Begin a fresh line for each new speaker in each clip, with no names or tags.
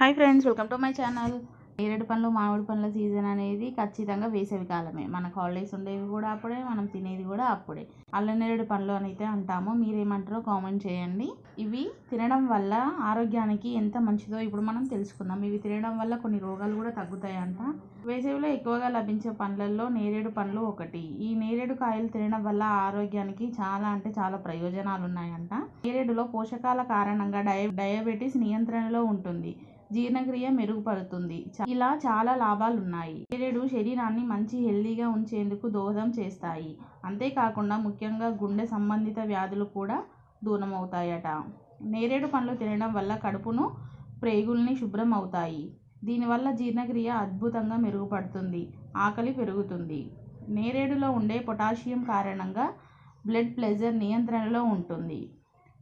Hi friends welcome to my channel. నేరేడు పండ్లు మామిడి పండ్ల సీజన్ అనేది ఖచ్చితంగా వేసవి కాలమే. మనకు హాలిడేస్ ఉండేవి కూడా అప్పుడే మనం తినేది కూడా అప్పుడే. అల్ల నేరేడు పండ్లు అని అయితే అంటాము. మీరేమంటారో కామెంట్ చేయండి. ఇవి తినడం వల్ల ఆరోగ్యానికి ఎంత మంచిదో ఇప్పుడు మనం తెలుసుకుందాం. ఇవి తినడం వల్ల కొన్ని రోగాలు కూడా తగ్గుతాయంట. వేసవిలో ఎక్కువగా లభించే పండ్లల్లో నేరేడు పండ్లు ఒకటి. ఈ నేరేడు కాయలు తినడం వల్ల ఆరోగ్యానికి చాలా అంటే చాలా ప్రయోజనాలు ఉన్నాయంట నేరేడులో పోషకాల కారణంగా డయ డయాబెటీస్ నియంత్రణలో ఉంటుంది. జీర్ణక్రియ మెరుగుపడుతుంది. ఇలా చాలా లాభాలు ఉన్నాయి నేరేడు శరీరాన్ని మంచి హెల్దీగా ఉంచేందుకు దోహదం చేస్తాయి. అంతేకాకుండా ముఖ్యంగా గుండె సంబంధిత వ్యాధులు కూడా దూరం అవుతాయట నేరేడు పండ్లు తినడం వల్ల కడుపును ప్రేగుల్ని శుభ్రం అవుతాయి దీనివల్ల జీర్ణక్రియ అద్భుతంగా మెరుగుపడుతుంది. ఆకలి పెరుగుతుంది. నేరేడులో ఉండే పొటాషియం కారణంగా బ్లడ్ ప్రెషర్ నియంత్రణలో ఉంటుంది.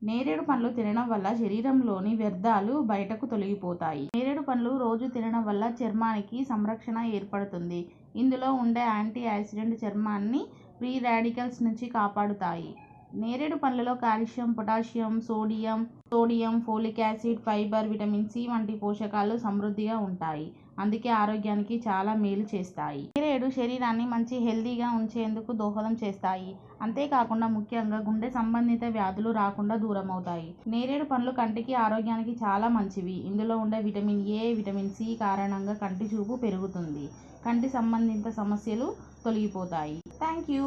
నేరేడు పండ్లు తినడం వల్ల శరీరంలోని వ్యర్థాలు బయటకు తొలగిపోతాయి. నేరేడు పండ్లు రోజు తినడం వల్ల చర్మానికి సంరక్షణ ఏర్పడుతుంది. ఇందులో ఉండే యాంటీ ఆక్సిడెంట్ చర్మాన్ని ఫ్రీ రాడికల్స్ నుంచి కాపాడుతాయి. నేరేడు పండ్లలో calcium potassium sodium sodium folic acid fibre vitamin C వంటి పోషకాలు సమృద్ధిగా ఉంటాయి. అందుకే ఆరోగ్యానికి చాలా మేలు చేస్తాయి. నేరేడు శరీరాన్ని మంచి హెల్దీగా ఉంచేందుకు దోహదం చేస్తాయి. అంతేకాకుండా ముఖ్యంగా గుండె సంబంధిత వ్యాధులు రాకుండా దూరం అవుతాయి నేరేడు పండ్లు కంటికి ఆరోగ్యానికి చాలా మంచివి. ఇందులో ఉండే విటమిన్ ఏ విటమిన్ సి కారణంగా కంటి చూపు పెరుగుతుంది. కంటి సంబంధిత సమస్యలు తొలగిపోతాయి. Thank you